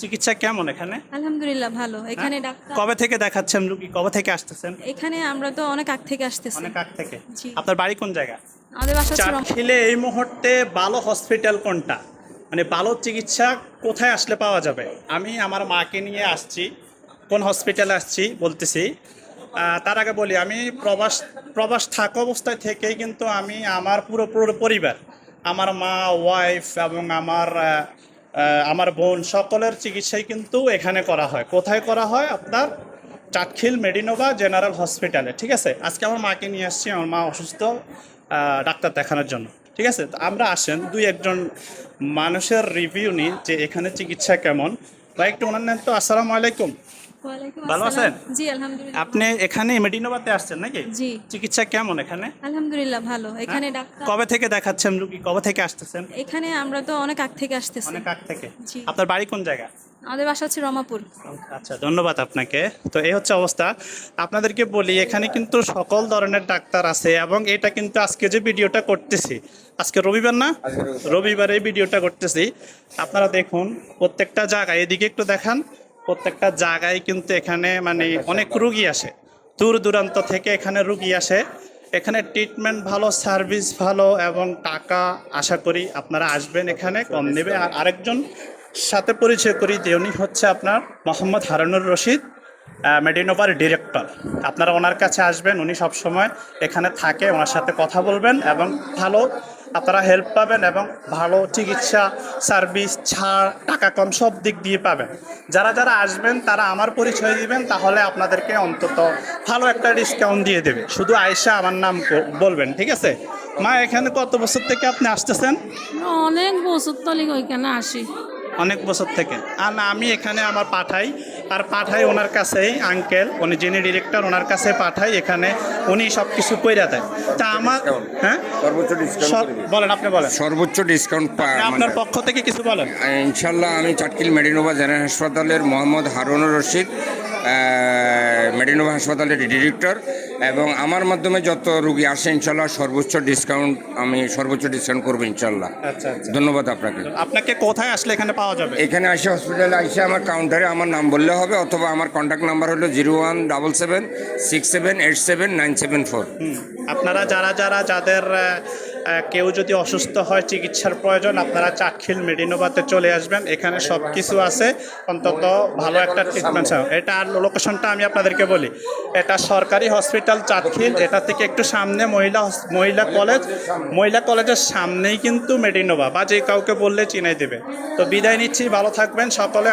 চিকিৎসা কেমন এখানে? আলহামদুলিল্লাহ ভালো। এখানে হ্যাঁ? ডাক্তার কবে থেকে দেখাচ্ছেন রুগী? কবে থেকে আসতেছেন? এখানে আমরা তো অনেক আগ থেকে আসতেছি। অনেক আগ থেকে? আপনার বাড়ি কোন জায়গা? আমাদের বাসা ছিল চাটখিলে এই মুহূর্তে ভালো হসপিটাল কোনটা? মানে ভালো চিকিৎসা কোথায় আসলে পাওয়া যাবে? আমি আমার মাকে নিয়ে আসছি। কোন হসপিটালে আসছি বলতেছি। তার আগে বলি আমি প্রবাস প্রবাস থাকা অবস্থায় থেকেই কিন্তু আমি আমার পুরো পুরো পরিবার আমার মা ওয়াইফ এবং আমার আমার বোন, সকলের চিকিৎসাই কিন্তু এখানে করা হয়। কোথায় করা হয়? আপনার চাটখিল মেডিনোভা জেনারেল হসপিটালে, ঠিক আছে? আজকে আমার মাকে নিয়ে আসছি, আমার মা অসুস্থ ডাক্তার দেখানোর জন্য, ঠিক আছে? তো আমরা আসেন, দুই একজন মানুষের রিভিউ নিই যে এখানে চিকিৎসা কেমন। বা একটু ওনার নেন তো, আসসালামু আলাইকুম। ভালো আছেন? জি আলহামদুলিল্লাহ। আপনি এখানে আসছেন নাকি? জি। চিকিৎসা কেমন এখানে? আলহামদুলিল্লাহ ভালো। এখানে হ্যাঁ? ডাক্তার কবে থেকে দেখাচ্ছেন রুগী? কবে থেকে আসতেছেন? এখানে আমরা তো অনেক আগ থেকে আসতেছি। অনেক আগ থেকে। জি। আপনার বাড়ি কোন জায়গা? আমাদের বাসা হচ্ছে রমাপুর। আচ্ছা ধন্যবাদ আপনাকে। তো এই হচ্ছে অবস্থা। আপনাদেরকে বলি এখানে কিন্তু সকল ধরনের ডাক্তার আছে এবং এটা কিন্তু আজকে যে ভিডিওটা করতেছি আজকে রবিবার না? রবিবারে এই ভিডিওটা করতেছি। আপনারা দেখুন প্রত্যেকটা জায়গায় এদিকে একটু দেখান প্রত্যেকটা জায়গায় কিন্তু এখানে মানে অনেক রুগী আসে। দূর দূরান্ত থেকে এখানে রুগী আসে। এখানে ট্রিটমেন্ট ভালো সার্ভিস ভালো এবং টাকা আশা করি আপনারা আসবেন এখানে, কম নেবে। আর আরেকজন সাথে পরিচয় করি যে উনি হচ্ছে আপনার মোহাম্মদ হারানুর রশিদ মেডিনোভার ডিরেক্টর আপনারা ওনার কাছে আসবেন, উনি সবসময় এখানে থাকে, ওনার সাথে কথা বলবেন এবং ভালো আপনারা হেল্প পাবেন এবং ভালো চিকিৎসা সার্ভিস ছাড় টাকা কম সব দিক দিয়ে পাবেন। যারা যারা আসবেন তারা আমার পরিচয় দিবেন তাহলে আপনাদেরকে অন্তত ভালো একটা ডিসকাউন্ট দিয়ে দেবে। শুধু আয়সা আমার নাম বলবেন ঠিক আছে? মা এখানে কত বছর থেকে আপনি আসতেছেন? অনেক বছর তলে ওইখানে আসি। অনেক বছর থেকে। আর না আমি এখানে আমার পাঠাই। আর পাঠাই ওনার কাছেই আঙ্কেল উনি যিনি ডিরেক্টর ওনার কাছে পাঠাই এখানে উনি সব কিছু কইরা দেয়। তা আমার হ্যাঁ? সর্বোচ্চ ডিসকাউন্ট বলেন আপনি বলেন। সর্বোচ্চ ডিসকাউন্ট আপনার পক্ষ থেকে কিছু বলেন। ইনশাল্লাহ আমি চাটকিল মেডিনোভা জেনারেল হাসপাতালের মোহাম্মদ হারুনুর রশিদ মেডিনোভা হাসপাতালের ডিরেক্টর এবং আমার মাধ্যমে যত রুগী আসে ইনশাল্লাহ সর্বোচ্চ ডিসকাউন্ট আমি সর্বোচ্চ ডিসকাউন্ট করব ইনশাল্লাহ আচ্ছা আচ্ছা। ধন্যবাদ আপনাকে। আপনাকে কোথায় আসলে এখানে পাওয়া যাবে? এখানে আসে হসপিটালে আসে আমার কাউন্টারে আমার নাম বললে হবে অথবা আমার কন্ট্যাক্ট নাম্বার হলো zero one double seven six seven eight seven nine seven four আপনারা যারা যারা যাদের কেউ যদি অসুস্থ হয়, চিকিৎসার প্রয়োজন, আপনারা চাটখিল মেডিনোভাতে চলে আসবেন। এখানে সব কিছু আছে। অন্তত ভালো একটা ট্রিটমেন্ট এটা আর লোকেশনটা আমি আপনাদেরকে বলি। এটা সরকারি হসপিটাল চাটখিল। এটা থেকে একটু সামনে মহিলা মহিলা কলেজ মহিলা কলেজের সামনেই কিন্তু মেডিনোভা, বা যে কাউকে বললে চিনাই দেবে। তো বিদায় নিচ্ছি। ভালো থাকবেন। সকলে